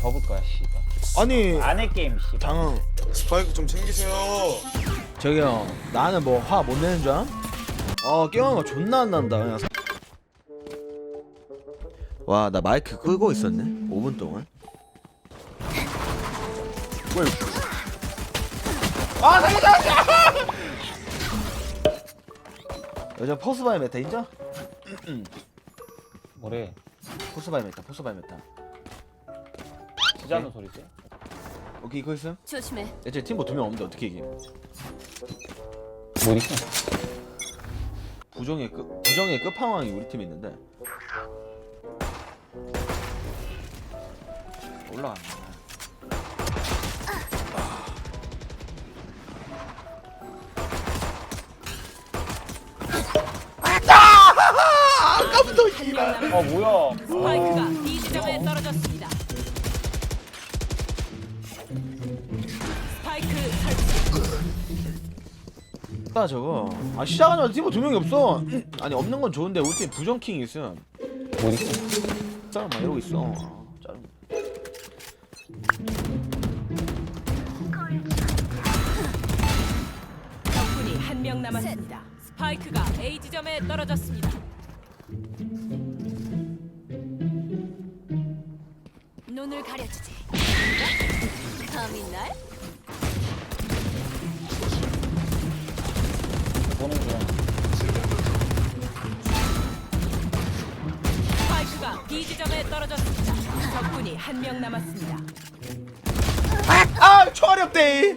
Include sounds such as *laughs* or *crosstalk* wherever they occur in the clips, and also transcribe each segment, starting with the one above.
접을 거야 씨발 아니 안해 게임 씨발 당황 스파이크 좀 챙기세요. 저기요 나는 뭐 화 못 내는 줄 알아? 어 게임한 거 존나 안 난다 그냥 와 나 마이크 끄고 있었네 5분 동안 뭘 아, 살려줘! *laughs* 여자 포스바이 메타 인정? 뭐래 포스바이 메타 포스바이 메타 지자는 소리지? 오케이 이거 있음? 조심해. 대체 팀보 두명 없는데 어떻게 이김 뭐 있어? 부정의 끝 부정의 끝판왕이 우리 팀에 있는데 올라갔네. 아까부터 씨발. 어 뭐야 스파이크가 B 지점에 떨어졌습니다. 스파이크 설치. 아 저거 아 시작하자마자 팀보 두 명이 없어. 아니 없는 건 좋은데 우리 팀 부정킹이 있음. 뭐 있어? 사람 막 이러고 있어. 아, 짜증. 적군이 한 명 남았습니다. 스파이크가 A 지점에 떨어졌습니다. 눈을 가려주지. 감히 날? 적군이 한 명 남았습니다. 아 총알이 없대.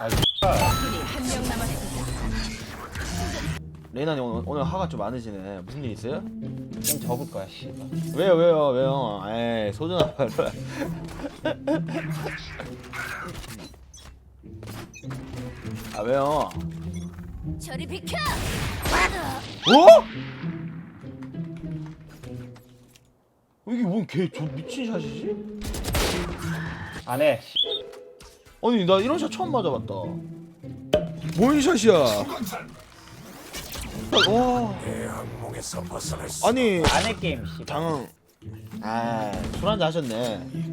아 씨발 적군이 한 명 남았습니다. 레이나님 오늘, 오늘 화가 좀 많으시네. 무슨 일 있어요? 게임 접을 거야 씨발 왜요 왜요 왜요? 에이 발로. *laughs* 아 왜요? 저리 비켜! 어? 이게 뭔개저 미친 샷이지? 안 해 아니 나 이런 샷 처음 맞아봤다. 뭔 샷이야? 와. 아니 안해 게임 씨발 당황. 아술 한잔 하셨네.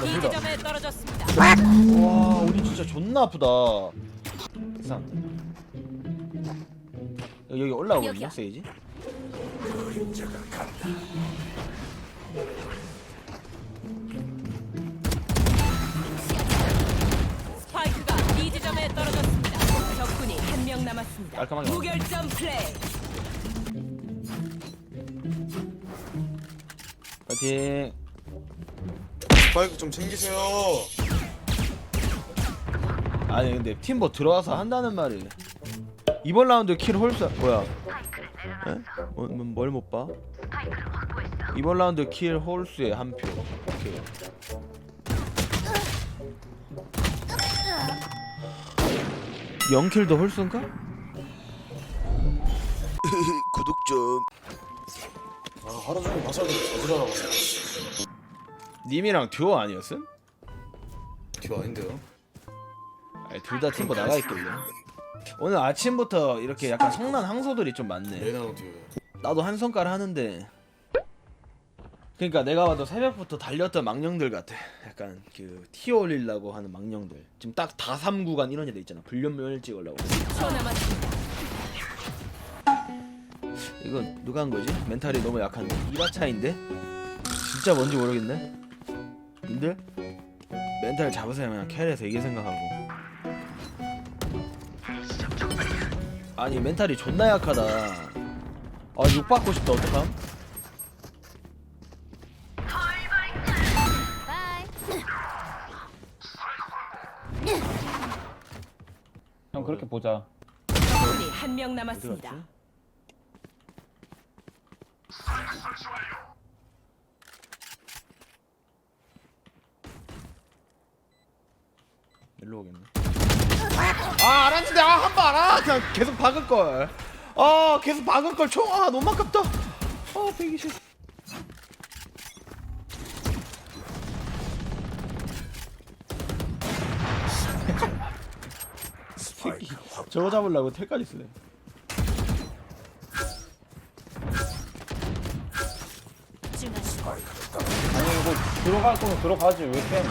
B 불러. 지점에 떨어졌습니다. 와 우리 진짜 존나 아프다. 이상한데. 여기, 여기 올라오거든요 여기야. 세이지. 스파이크가 B 지점에 떨어졌습니다. 적군이 한 명 남았습니다. 깔끔하게 무결점 플레이. 파이팅. 스파이크 좀 챙기세요. 아니 근데 팀버 들어와서 한다는 말이 이번 라운드 킬 홀수 뭐야? 에? 뭐, 뭐, 뭘못 봐? 이번 라운드 킬 홀수에 한 표. 오케이. 영킬도 홀수인가? *laughs* 구독 좀. 아, 하루 종일 마사지 저지라라고. 님이랑 듀오 아니었음? 뒤 아닌데요? 둘다 팀버 나가 있길래. 오늘 아침부터 이렇게 약간 성난 항소들이 좀 많네. 레나랑 뒤에. 나도 한 손가락 하는데 그러니까 내가 봐도 새벽부터 달렸던 망령들 같아 약간 그 티어 올리려고 하는 망령들 지금 딱 다삼 구간 이런 애들 있잖아 불륜면을 찍으려고 10초 남았습니다. 이건 누가 한 거지? 멘탈이 너무 약한데 이라차인데? 진짜 뭔지 모르겠네 님들? 멘탈 잡으세요 그냥 캐리에서 이게 생각하고 아니 멘탈이 존나 약하다 아 욕 받고 싶다 어떡함? 형 그렇게 보자 적군이 한명 어디 남았습니다. 갔지? 일로 오겠네. 아 아한 번 알아 그냥 계속 박을 걸. 아 계속 박을 걸 총. 아 너무 아깝다. 아 120. 새끼 저거 잡으려고 텔까지 쓰네 아니 이거 들어갈 거면 들어가지 왜 뺨?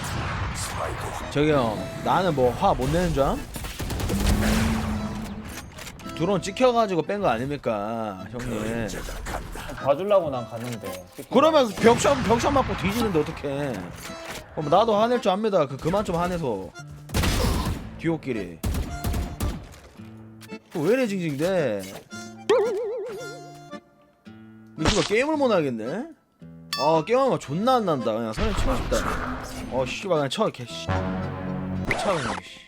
저기요 나는 뭐 화 못 내는 줄 암? 드론 찍혀가지고 뺀 거 아닙니까 형님? 봐주려고 난 갔는데. 그러면 병ሻ 병ሻ 맞고 뒤지는데 어떡해? 그럼 나도 화낼 줄 압니다. 그 그만 좀 화내서. 뒤옷끼리. 왜 이래 징징대? 이 씨발 게임을 못 하겠네? 아 게임하면 존나 안 난다. 그냥 선에 치고 싶다. 어 씨발 그냥 쳐 개 씨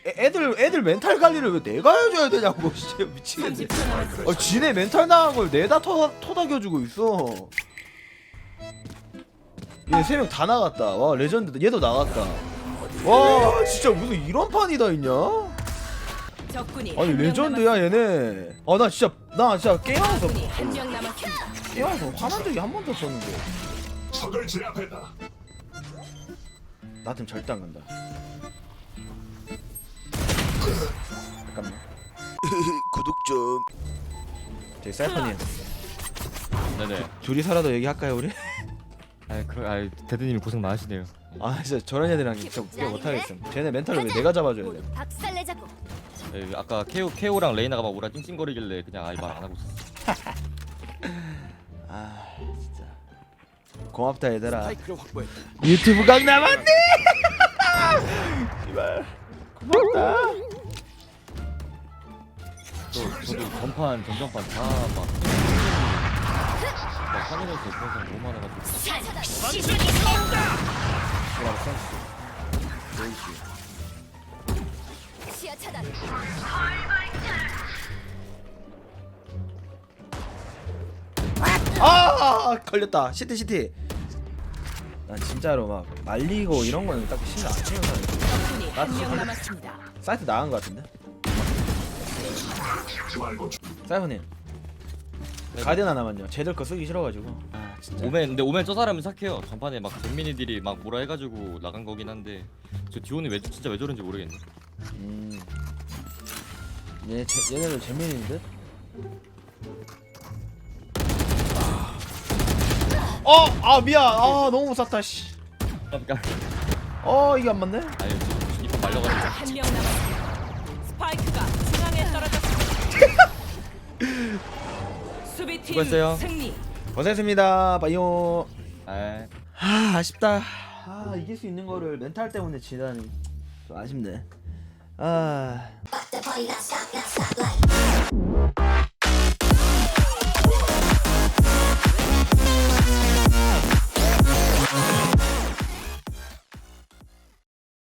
애, 애들 애들 멘탈 관리를 왜 내가 해줘야 되냐고 *laughs* 씨 미치겠네. 30초 남았습니다. 어 지네 멘탈 나간 걸 내다 토, 토닥여주고 있어. 얘 세 명 다 나갔다. 와 레전드 얘도 나갔다. 와 진짜 무슨 이런 판이 다 있냐? 적군이 아니 한명 레전드야 얘네. 아 나 진짜 나 진짜 게임하면서 적군이 한명 남았습니다. 게임하면서 화난 적이 한 번도 없었는데. 적을 제압했다. 나 같으면 절대 안 간다 잠깐만. *laughs* 구독 좀. 저기 사이퍼님 네네. 둘이 살아도 얘기할까요 우리? 아, 그, 아, 대드님이 고생 많으시네요. 아 진짜 저런 애들이랑 진짜 못하겠음 쟤네 멘탈을 왜 내가 잡아줘야 돼? 박살내자고. 예, 아까 케오 케오랑 레이나가 막 오라 찡찡거리길래 그냥 아예 말안 하고 있었어. *laughs* 아 진짜. 고맙다 얘들아. 유튜브 각 남았네 *laughs* 씨발. 고맙다 또 저도 전판 전전판 다막 막 화면에서 그런 너무 많아가지고. 시작이 시야 차단. 아 걸렸다 시티 시티 난 진짜로 막 말리고 이런 거는 딱히 신경 안 쓰는 사람이야 적군이 한 명 남았습니다. 사이트 나간 거 같은데 사이퍼님 가디언 하나만요 쟤들 거 쓰기 싫어가지고 아 진짜 오멘 근데 오멘 저 사람은 착해요. 전판에 막 잼민이들이 막 뭐라 해가지고 나간 거긴 한데 저 디오는 왜 진짜 왜 저런지 모르겠네. 음. 얘, 제, 얘네들 재민인 듯? 어! 아 미안 아 너무 못 쐈다 씨. 그러니까 어 이게 안 맞네? 아유 이판 말려가지고. 한 명 남았습니다. 스파이크가 중앙에 떨어졌습니다. 수비팀 수고했어요. 고생했습니다. 바이오. 네. 아, 아쉽다. 아 이길 수 있는 거를 멘탈 때문에 지다니 좀 아쉽네. 아.